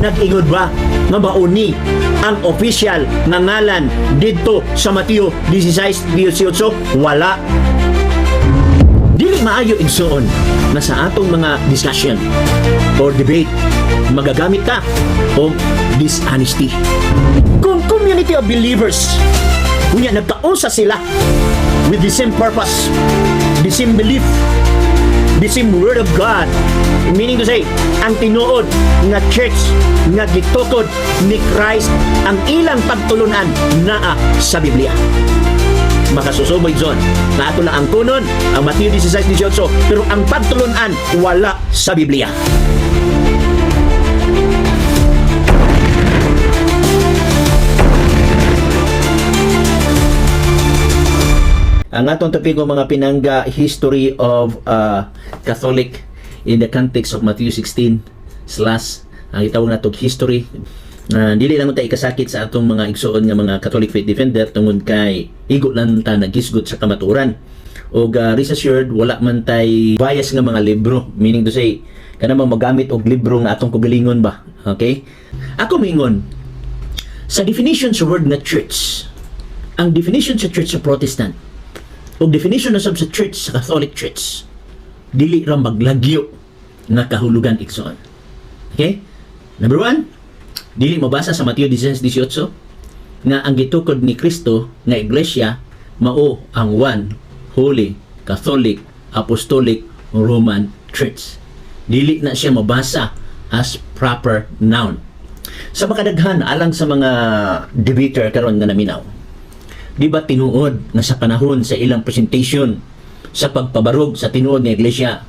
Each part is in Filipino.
nag-ingod ba nga mauni ang official nga ngalan didto sa Mateo 16:18 wala dili maayo igsuon na sa atong mga discussion or debate magagamit ka o dishonesty kung community of believers kunya nagkaunsa sila with the same purpose the same belief the same word of God. Meaning to say, ang tinuod nga church nga gitukod ni Christ ang ilang pagtulunan naa sa Biblia. Makasusubay zon na ato na ang kunon ang Matthew 16:18 pero ang pagtulunan wala sa Biblia. Ang atong topiko mga pinangga history of uh, Catholic in the context of Matthew 16 slash ang itawag natog history uh, dili lang ta ikasakit sa atong mga igsuon nga mga Catholic faith defender tungod kay igo lang ta nagisgot sa kamaturan. O uh, rest assured wala man tay bias nga mga libro. Meaning to say kana mang magamit og libro nga atong kugalingon ba? Okay? Ako mingon sa definition sa word nga church ang definition sa church sa Protestant o definition na sa church sa Catholic Church dili ra maglagyo nga kahulugan igsoon okay? Number one dili mabasa sa Mateo 16:18 nga ang gitukod ni Kristo nga iglesia mao ang one holy Catholic Apostolic Roman Church. Dili na siya mabasa as proper noun. Sa makadaghan alang sa mga debater karon nga naminaw di ba tinuod na sa panahon sa ilang presentation sa pagpabarog sa tinuod nga iglesia.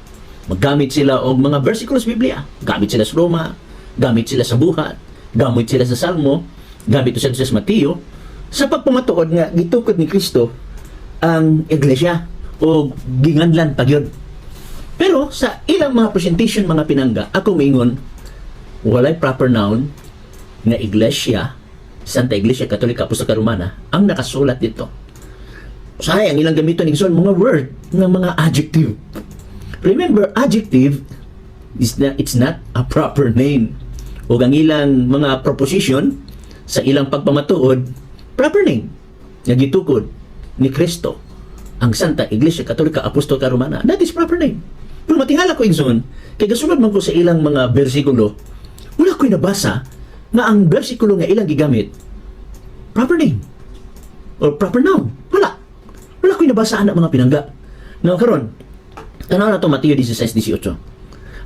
Maggamit sila og mga versikulos Biblia. Gamit sila sa Roma gamit sila sa buhat gamit sila sa Salmo gamit sila sa Mateo. Sa pagpamatuod nga gitukod ni Kristo ang iglesia o ginganlan pagyod pero sa ilang mga presentation mga pinangga ako maingon walay proper noun nga iglesia Santa Iglesia Katolika Apostolika Romana ang nakasulat dito. Sayang ilang gamiton ni Gison mga word ng mga adjective. Remember, adjective is not, it's not a proper name. O ang ilang mga proposition sa ilang pagpamatuod, proper name. Nga gitukod ni Kristo ang Santa Iglesia Katolika Apostolika Romana. That is proper name. Pero matingala ko Igson, kay gasunod man ko sa ilang mga bersikulo, wala ko'y nabasa na ang bersikulo nga ilang gigamit proper name or proper noun. Wala. Ko'y nabasaan na mga pinangga. Nga karon, tanaw na to Mateo 16:18.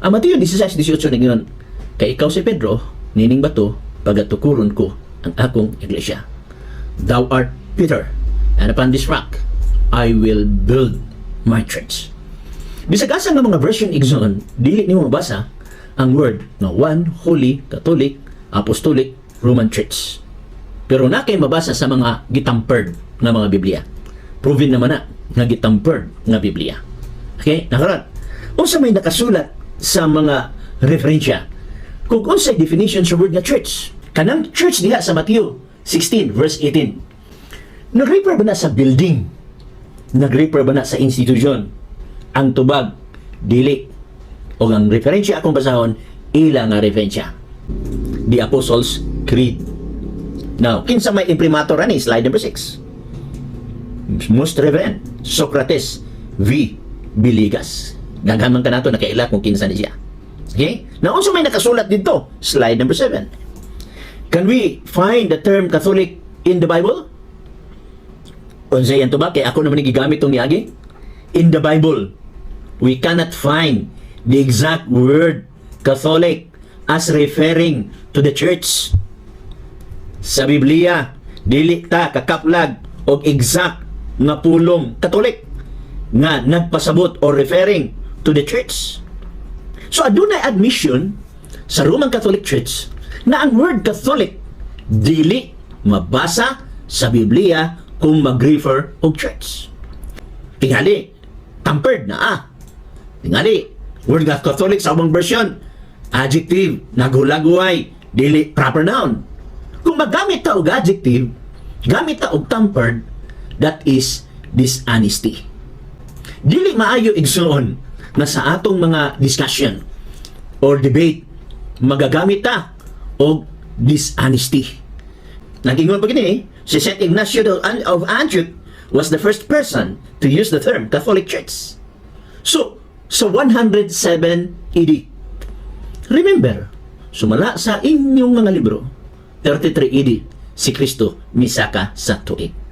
Ang Mateo 16:18 na yun, kay ikaw si Pedro, nining bato, pagatukuron ko ang akong iglesia. Thou art Peter, and upon this rock I will build my church. Bisag asa nga mga version igsoon, dili nimo mabasa ang word nga one holy Catholic Apostolic Roman Church. Pero na kay mabasa sa mga gitampered nga mga Biblia. Proven naman na nga gitampered nga Biblia. Okay? Nakarat. Unsa may nakasulat sa mga referensya kung unsay definition sa word nga church. Kanang church diha sa Matthew 16 verse 18. Nag-refer ba na sa building? Nag-refer ba na sa institution? Ang tubag, dili. O ang referensya akong basahon, ila nga referensya the Apostles' Creed. Now, kinsa may imprimatur ani slide number 6. Most Reverend Socrates V. Biligas. Daghan man kanato nakaila kung kinsa ni siya. Okay? Now, unsa may nakasulat dito? Slide number 7. Can we find the term Catholic in the Bible? Unsay yan to ba? Kaya ako naman gigamit itong niagi. In the Bible, we cannot find the exact word Catholic as referring to the church. Sa Biblia, dili ta kakaplag og exact nga pulong katolik nga nagpasabot or referring to the church. So adunay admission sa Roman Catholic Church na ang word Catholic dili mabasa sa Biblia kung mag-refer og church. Tingali, tampered na ah. Tingali, word nga Catholic sa ubang version, adjective, nagulaguay, dili proper noun. Kung magamit ta og adjective, gamit ta og tampered, that is dishonesty. Dili maayo igsuon na sa atong mga discussion or debate magagamit ta o dishonesty. Nagingon pa gini, si St. Ignacio of An- of Antioch was the first person to use the term Catholic Church. So, sa 107 AD, remember, sumala sa inyong mga libro, 33 AD, si Kristo misaka sa tuig.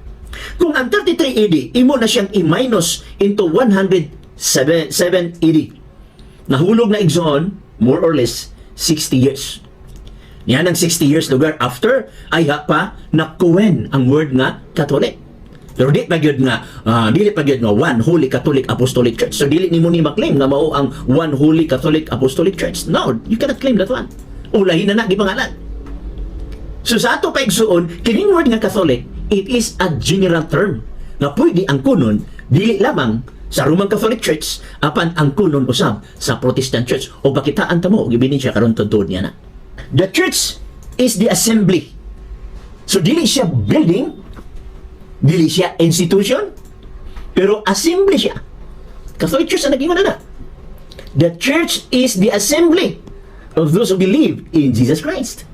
Kung ang 33 AD, imo na siyang i-minus into 107 7 AD, nahulog na igsoon, more or less, 60 years. Yan ang 60 years lugar after ay pa nakuwen ang word nga Catholic. Pero di pa gyud nga ah, dili pa gyud nga one holy Catholic Apostolic Church. So dili nimo ni maklaim nga mao ang one holy Catholic Apostolic Church. No, you cannot claim that one. Ulahin na na di pangalan. So sa ato paigsuon, kining word nga Catholic, it is a general term nga pwede ang kunon dili lamang sa Roman Catholic Church apan ang kunon usab sa Protestant Church o bakitaan ta mo gibinin siya karon tuntun niya na. The church is the assembly. So dili siya building, dili siya institution, pero assembly siya. Catholic Church ang naging na. The church is the assembly of those who believe in Jesus Christ.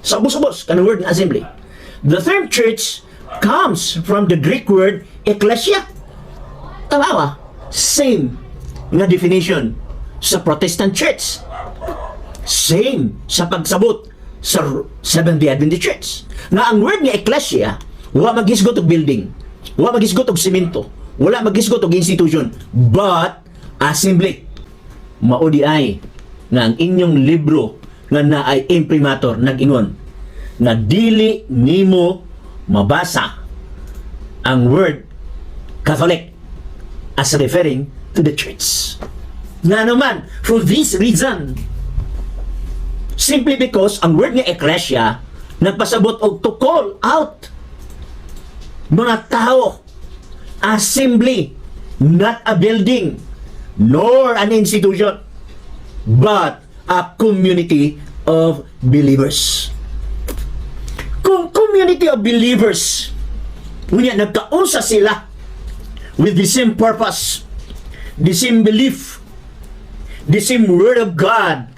Sabos-sabos, kanang word ng assembly. The term church comes from the Greek word ecclesia. Tama Same nga definition sa Protestant Church. Same sa pagsabot sa Seventh-day Adventist Church. Nga ang word nga ecclesia, wala magisgot og building, wala magisgot og simento, wala magisgot og institution, but assembly. Maudi ay nga ang inyong libro nga naay imprimator nag-ingon nga dili nimo mabasa ang word Catholic as referring to the church. Nga naman, for this reason, simply because ang word nga ecclesia nagpasabot og to call out mga tao assembly not a building nor an institution but a community of believers community of believers Ngunya, nagkaunsa sila with the same purpose, the same belief, the same word of God.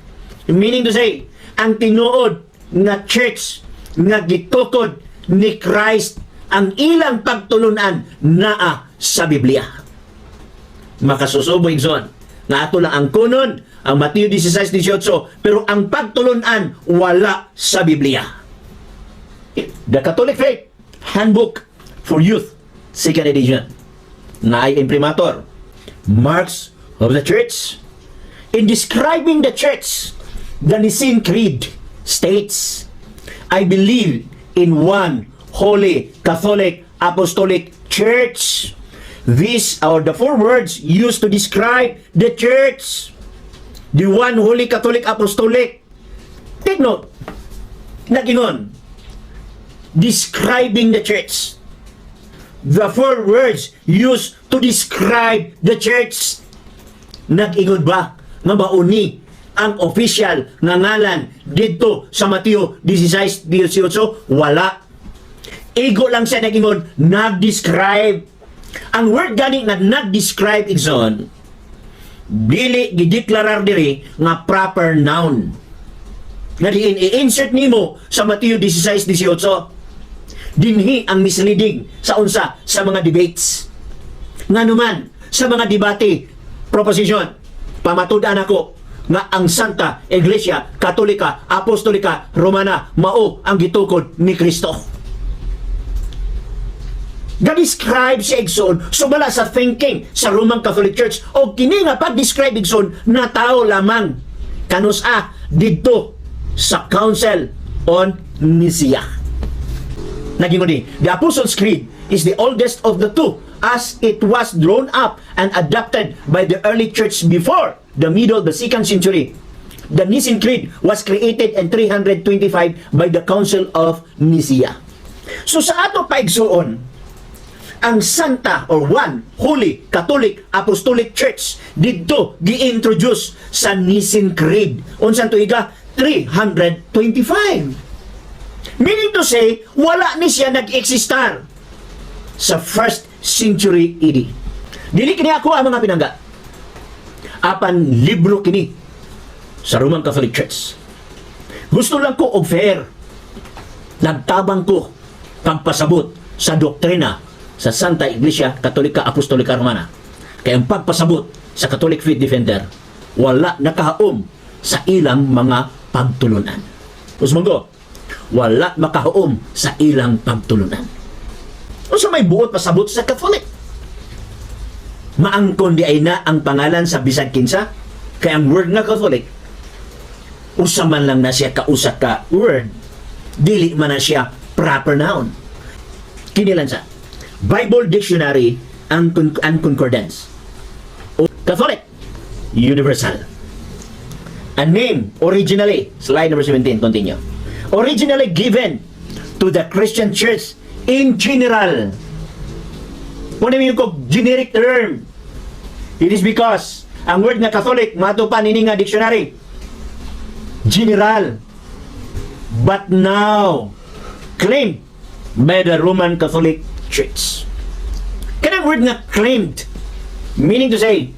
Meaning to say, ang tinuod nga church nga gitukod ni Christ ang ilang pagtulunan naa sa Biblia. Makasusubo igsoon nga ato lang ang kunon ang Mateo 16:18 pero ang pagtulunan wala sa Biblia. The Catholic Faith Handbook for Youth, second edition, na ay imprimator, marks of the church. In describing the church, the Nicene Creed states, I believe in one holy Catholic Apostolic Church. These are the four words used to describe the church. The one holy Catholic Apostolic. Take note. Nagingon. Describing the church. The four words used to describe the church. Nag-ingon ba nga mauni ang official nga ngalan dito sa Mateo 16:18? Wala. Ego lang siya nag-ingon, nag-describe. Ang word gani nga nag-describe igsoon, dili gideklarar diri nga proper noun. Nga diin i-insert nimo sa Mateo 16:18 dinhi ang misleading sa unsa sa mga debates. Nga naman, sa mga debate, proposition, pamatudan ako nga ang Santa Iglesia Katolika Apostolika Romana mao ang gitukod ni Kristo. Ga-describe si Igsoon sumala sa thinking sa Roman Catholic Church o kini nga pag-describe Igsoon na tao lamang kanus a didto sa Council on Nicaea. Naging ni, the Apostles' Creed is the oldest of the two as it was drawn up and adopted by the early church before the middle of the second century. The Nicene Creed was created in 325 by the Council of Nicaea. So sa ato paigsuon, ang Santa or One Holy Catholic Apostolic Church didto gi-introduce sa Nicene Creed. Unsan tuiga 325. Meaning to say, wala ni siya nag-existar sa first century AD. Dili kini ako ang mga pinangga. Apan libro kini sa Roman Catholic Church. Gusto lang ko og fair. Nagtabang ko pagpasabot sa doktrina sa Santa Iglesia Katolika Apostolika Romana. Kaya ang pagpasabot sa Catholic Faith Defender, wala nakahaom sa ilang mga pagtulunan. Usmanggo, wala makahaom sa ilang pagtulunan. O sa may buot pasabot sa Catholic. Maangkon di ay na ang pangalan sa bisag kinsa, kaya ang word nga Catholic, usa man lang na siya kausa ka word, dili man na siya proper noun. Kinilan sa Bible Dictionary and, con- Concordance. O Catholic, Universal. A name originally, slide number 17, continue. Originally given to the Christian Church in general. Kung namin ko generic term, it is because ang word nga Catholic, mato pa nini nga dictionary, general. But now, claimed by the Roman Catholic Church. Kanang word nga claimed, meaning to say,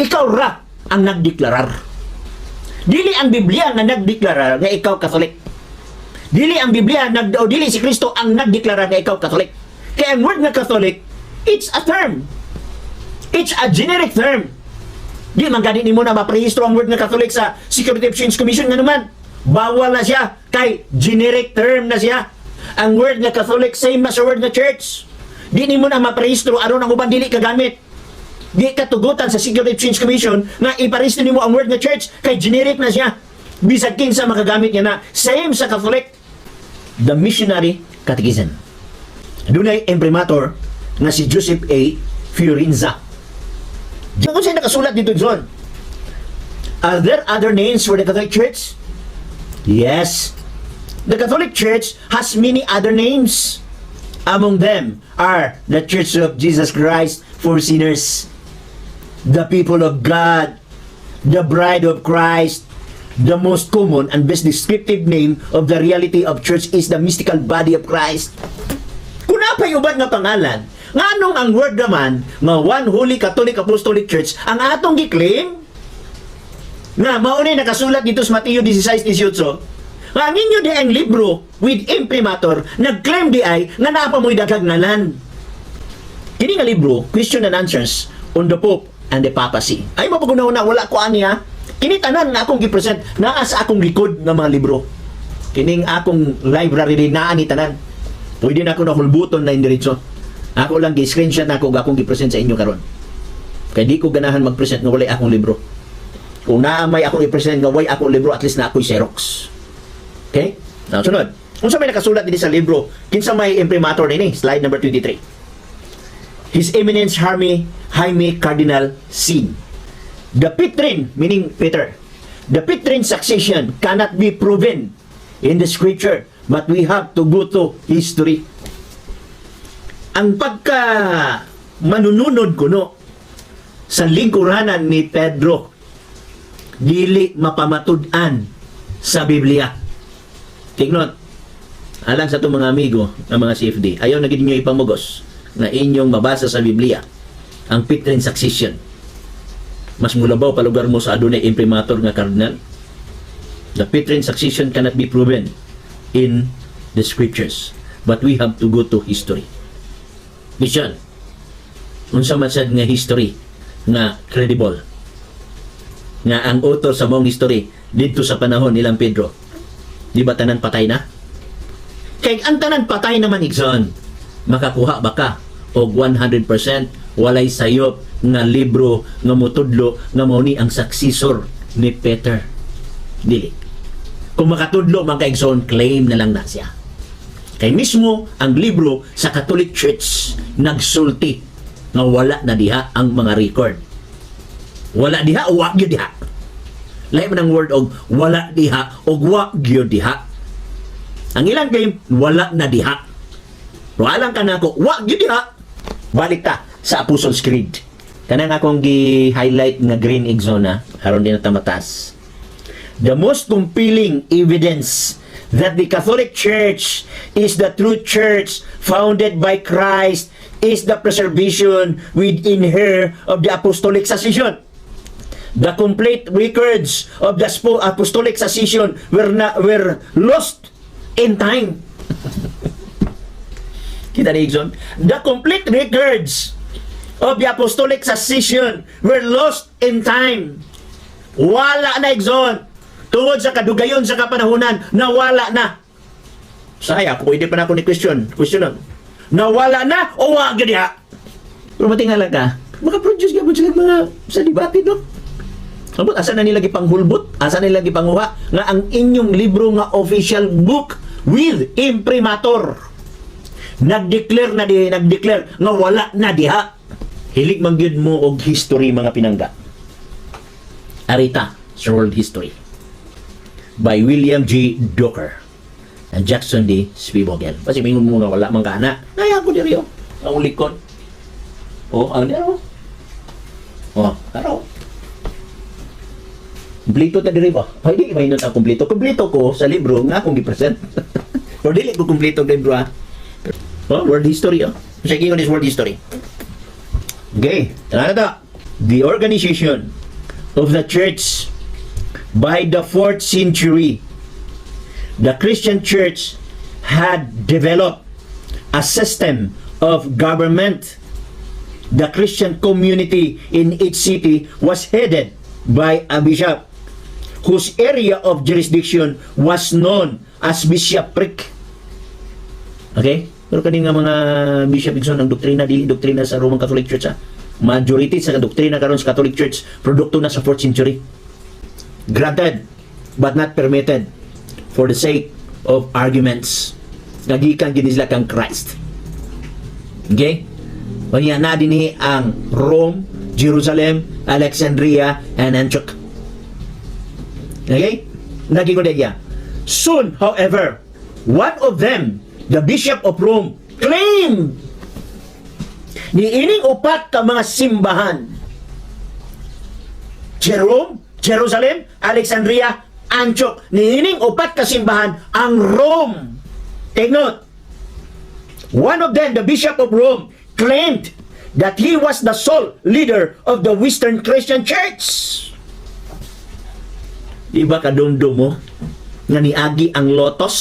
ikaw ra ang nagdeklarar. Dili ang Biblia nga nagdeklarar nga ikaw Catholic. Dili ang Biblia nag o dili si Kristo ang nagdeklarar nga ikaw Catholic. Kaya ang word nga Catholic, it's a term. It's a generic term. Di man gani nimo na maprehistro ang word nga Catholic sa Security Exchange Commission nga naman. Bawal na siya kay generic term na siya. Ang word nga Catholic same as word nga church. Di nimo na maprehistro aron ang uban dili kagamit. Di katugutan sa Security Exchange Commission na iparehistro nimo ang word nga church kay generic na siya. Bisag kinsa makagamit niya na same sa Catholic. The Missionary Catechism. Dunay imprimator na si Joseph A. Fiorenza. Ko siya nakasulat dito, John. Are there other names for the Catholic Church? Yes. The Catholic Church has many other names. Among them are the Church of Jesus Christ for sinners, the people of God, the bride of Christ. The most common and best descriptive name of the reality of church is the mystical body of Christ. Kung napay ubad nga pangalan, nga anong ang word naman nga One Holy Catholic Apostolic Church ang atong giklaim? Nga maunay nakasulat dito sa Mateo 16:18 nga ang inyo di ang libro with imprimatur nagclaim di ay nga napa mo'y ngalan kini nga libro question and answers on the Pope and the Papacy. Ay mapagunaw na wala ko ani ha kini tanan nga akong gipresent naa sa akong likod nga mga libro. Kining akong library din naa ni tanan. Pwede na ako nahulbuton na indiretso. Ako lang gi-screenshot na ako akong gipresent sa inyo karon. Kay di ko ganahan mag-present nga walay akong libro. Kung naamay akong i-present nga way akong libro at least na ako'y Xerox. Okay? Now sunod. Kung sa may nakasulat din sa libro kinsa may imprimatur din eh slide number 23 His Eminence Jaime, Jaime Cardinal Sin. The Petrine, meaning Peter, the Petrine succession cannot be proven in the scripture, but we have to go to history. Ang pagka manununod kuno sa lingkuranan ni Pedro, dili mapamatud-an sa Biblia. Tignon, alang sa itong mga amigo ng mga CFD, ayaw na ninyo ipamugos na inyong mabasa sa Biblia ang Petrine succession. Mas mulabaw pa lugar mo sa adunay imprimatur nga kardinal. The Petrine succession cannot be proven in the scriptures. But we have to go to history. Mission. Unsa man sad nga history nga credible. Nga ang author sa mong history dito sa panahon nilang Pedro. Di ba tanan patay na? Kay ang tanan patay naman igsoon makakuha ba ka og 100% walay sayop nga libro nga motudlo nga mao ni ang successor ni Peter dili. Kung makatudlo man kay son claim na lang na siya. Kay mismo ang libro sa Catholic Church nagsulti nga wala na diha ang mga record. Wala diha o wa diha. Lahi man ang word og wala diha o wa gyud diha. Ang ilang claim wala na diha. Walang ka na ako, wa gyud diha. Balik ta sa Apostles' Creed. Kanang akong gi-highlight nga green exona aron din ta matas. The most compelling evidence that the Catholic Church is the true church founded by Christ is the preservation within her of the apostolic succession. the complete records of the apostolic succession were na, were lost in time. Kita ni? The complete records of the apostolic succession were lost in time. Wala na Igson. Tungod sa kadugayon sa kapanahunan, nawala na. Saya, kung pwede pa na ako ni question. Question lang. Nawala na o wag niya? Pero matingala ka, makaproduce ka mo sila mga sa debate, no? Sabot, asa na nila gipanghulbot? Asa na nila gipanguha? Nga ang inyong libro nga official book with imprimatur. Nag-declare na di, nag-declare nga wala na diha. Hilig man gyud mo og history mga pinangga. Arita sa World History by William G. Docker and Jackson D. Spivogel. Kasi mingon mo wala man kana. Naya ko diri oh. Ang likod. Oh, ang dero. Oh, karo. Kumplito ta diri ba? Ay di ba ang kumplito. Kumplito ko sa libro nga akong gi-present. Pero dili ko kumplito ang libro ha. Oh, world history oh. Sige ko is world history. Okay, to. The organization of the church by the 4th century the Christian church had developed a system of government. The Christian community in each city was headed by a bishop whose area of jurisdiction was known as bishopric. Okay? Pero kani nga mga bishop igsoon ang doktrina dili doktrina sa Roman Catholic Church ha. Majority sa doktrina karon sa Catholic Church produkto na sa 4th century. Granted, but not permitted for the sake of arguments. Nagikan gini sila kang Christ. Okay? Kanya na dinhi ang Rome, Jerusalem, Alexandria, and Antioch. Okay? Naging ko. Soon, however, one of them, the Bishop of Rome, claimed ni ining upat ka mga simbahan Jerome, Jerusalem, Alexandria, Antioch. Niining upat kasimbahan ang Rome. Take note. One of them, the Bishop of Rome, claimed that he was the sole leader of the Western Christian Church. Di ba kadumdum mo? Nga niagi ang lotos.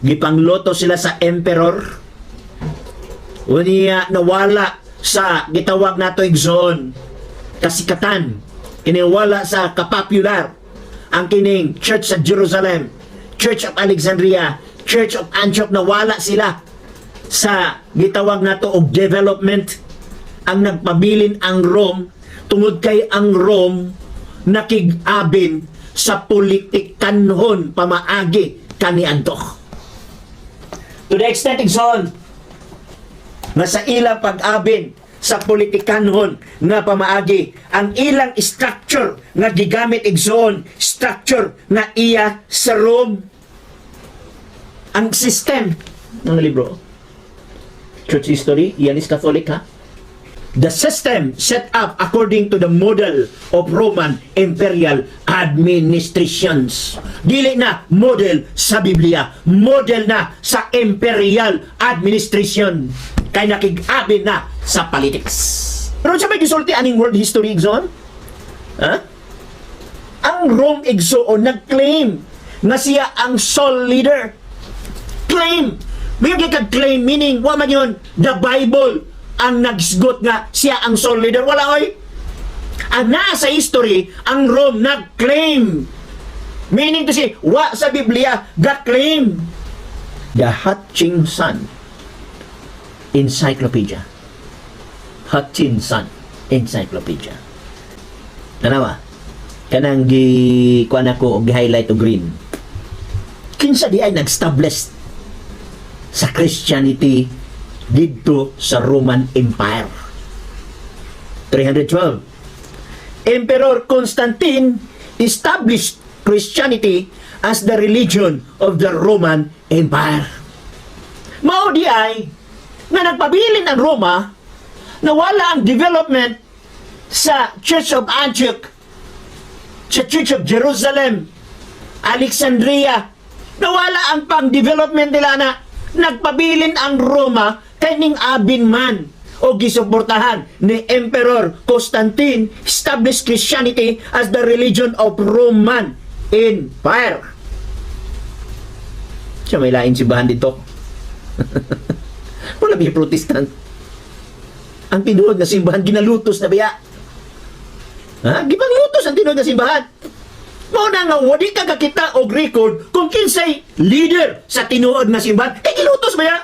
Gipang lotos sila sa emperor. Unya nawala sa gitawag nato igsoon kasikatan kiniwala sa kapopular ang kining Church sa Jerusalem, Church of Alexandria, Church of Antioch nawala sila sa gitawag nato og development ang nagpabilin ang Rome tungod kay ang Rome nakig-abin sa politikanhon pamaagi kaniadto. To the extent igsoon nga sa ilang pag-abin sa politikanhon nga pamaagi ang ilang structure nga gigamit igsoon structure nga iya sa Rome ang system ng libro. Church history yan is Catholic ha the system set up according to the model of Roman imperial administrations. Dili na model sa Biblia, model na sa imperial administration. Kay nakig-abi na sa politics. Pero sa may gisulti aning world history exon? Ha? Ang Rome igsoon nag-claim na siya ang sole leader. Claim! May claim meaning, wa man yun, the Bible ang nagsgot nga siya ang sole leader. Wala oy. Ang nasa history, ang Rome nag-claim. Meaning to say, wa sa Biblia, ga-claim. The Hutchinson Encyclopedia. Hutchinson Encyclopedia. Tanawa, kanang gi kuan ako og highlight og green. Kinsa di ay nag-establish sa Christianity dito sa Roman Empire. 312. Emperor Constantine established Christianity as the religion of the Roman Empire. Mao di ay nga nagpabilin ang Roma na wala ang development sa Church of Antioch, sa Church of Jerusalem, Alexandria, nawala ang pang-development nila na nagpabilin ang Roma kaning abin man o gisuportahan ni Emperor Constantine established Christianity as the religion of Roman Empire. Siya may lain simbahan dito. Wala may protestant. Ang tinuod na simbahan, ginalutos na biya. Ha? Gipanglutos ang tinuod na simbahan. Mao na nga wadi ka kakita og record kung kinsay leader sa tinuod nga simbahan. Eh gilutos ba ya?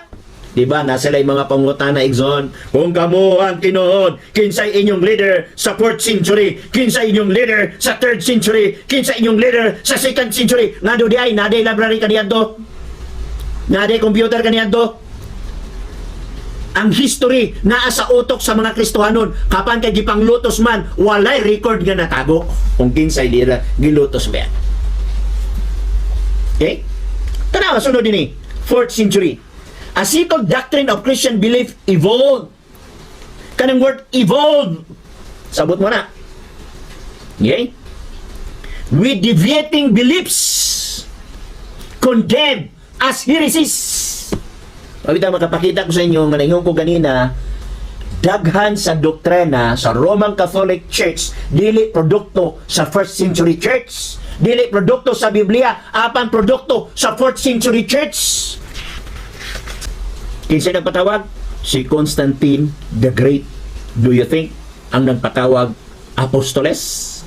Di ba nasa lay mga pangutana igsoon kung kamo ang tinuod kinsay inyong leader sa 4th century kinsay inyong leader sa 3rd century kinsay inyong leader sa 2nd century. Ngado di ay naday library kaniyadto naday computer kaniyadto ang history naa sa utok sa mga Kristohanon kapan kay gipanglutos man walay record nga natago. Kung kinsay lira gilutos ba. Okay? Tanawa sunod din 4th century. A settled doctrine of Christian belief evolved. Kanang word evolved. Sabot mo na. Okay? With deviating beliefs condemned as heresies. Pagkita makapakita ko sa inyo, nga ko ganina, daghan sa doktrina sa Roman Catholic Church dili produkto sa first century church dili produkto sa Biblia apan produkto sa 4th century church kinsa nagpatawag si Constantine the Great do you think ang nagpatawag apostoles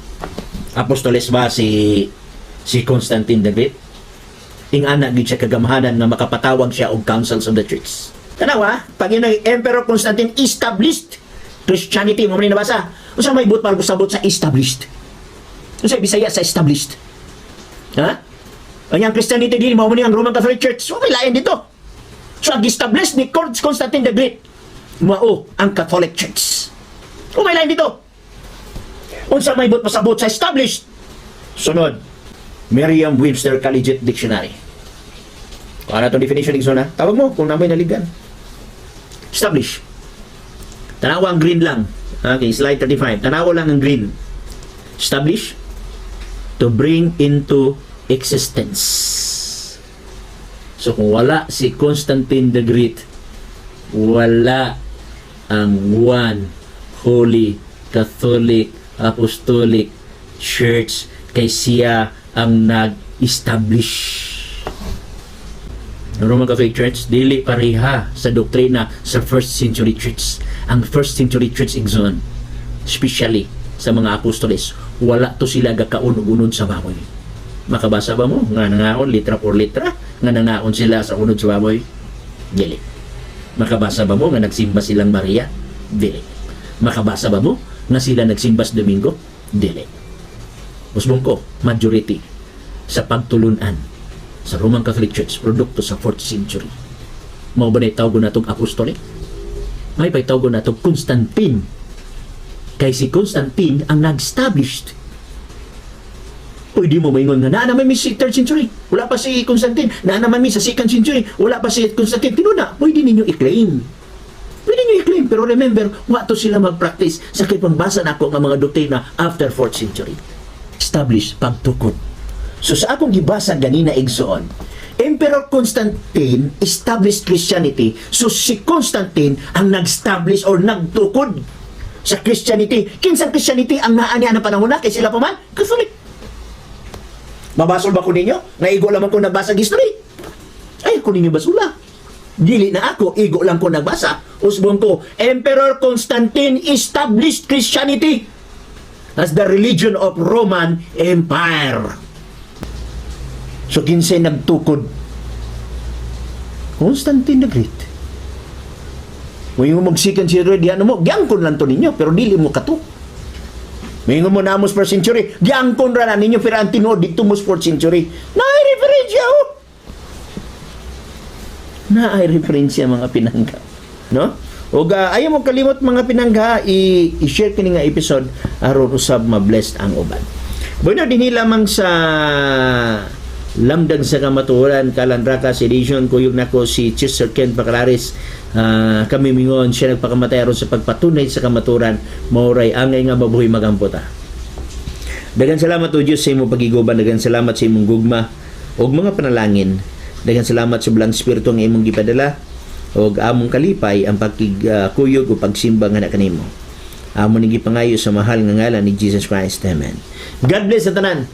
apostoles ba si si Constantine the Great ing anak gid siya kagamahanan nga makapatawag siya og councils of the church. Tanawa, pag yun Emperor Constantine established Christianity mo rin nabasa. Unsa may but para sabot sa established? Unsa Bisaya sa established? Ha? Ang Christianity din mo ni ang Roman Catholic Church. So lain dito. So ang established ni Constantine the Great mao ang Catholic Church. O may lain dito. Unsa may but pasabot sa established? Sunod, Merriam-Webster Collegiate Dictionary. Kung ano itong definition ng zona, tawag mo kung namoy naligan. Establish. Tanawa ang green lang. Okay, slide 35. Tanawa lang ang green. Establish. To bring into existence. So kung wala si Constantine the Great, wala ang one holy Catholic Apostolic Church kay siya ang nag-establish. Ang Roman Catholic Church, dili pareha sa doktrina sa first century church. Ang first century church igsoon, especially sa mga apostoles, wala to sila gakaun-unod sa baboy. Makabasa ba mo nga nangaon litra por litra nga nangaon sila sa unod sa baboy? Dili. Makabasa ba mo nga nagsimba silang Maria? Dili. Makabasa ba mo nga sila nagsimba sa Domingo? Dili. Musbong ko, majority sa pagtulunan sa Roman Catholic Church, produkto sa 4th century. Mao ba na itawag na itong apostolic? May pa itawag na itong Constantine. Kay si Constantine ang nag-established. Pwede mo maingon nga, na naman mi sa 3rd century. Wala pa si Constantine. Na naman mi sa 2nd century. Wala pa si Constantine. Tinuna, pwede ninyo i-claim. Pwede nyo i-claim. Pero remember, wato sila mag-practice sa kipangbasa na ako ng mga doktrina after 4th century. Establish pagtukod So sa akong gibasa ganina igsoon, Emperor Constantine established Christianity. So si Constantine ang nag-establish or nagtukod sa Christianity. Kinsang Christianity ang naa niya ng panahon na kay sila pa man? Catholic. Mabasol ba ko ninyo? Naigo lamang ko nagbasa history. Ay, ko ninyo basula. Dili na ako, igo lang ko nagbasa. Usbong ko, Emperor Constantine established Christianity as the religion of Roman Empire. So kinsay nagtukod. Constantine the Great. May mo magsikan si Red, ano mo, giangkon lang to ninyo, pero dili mo kato. May mo namos per century, giangkon ra na ninyo, pero ang tinuod dito mo 4th century. Naay referensya, oh! Naay referensya mga pinangga. No? O ga, ayaw mo kalimot mga pinangga, i- i-share kini nga episode aron usab ma-blessed ang uban. Bueno, dinhi lamang sa lamdag sa kamaturan kalandrakas edition kuyog nako si Chester Ken Pacalaris Ah, kami mingon siya nagpakamatay aron sa pagpatunay sa kamaturan mauray angay nga mabuhay magamputa dagan salamat o Diyos sa imong pagiguban dagan salamat sa imong gugma ug mga panalangin dagan salamat sa bulang espiritu nga imong gipadala o among kalipay ang pagkigkuyog o pagsimba nga kanimo. Amo nigi pangayo sa mahal nga ngalan ni Jesus Christ. Amen. God bless sa tanan.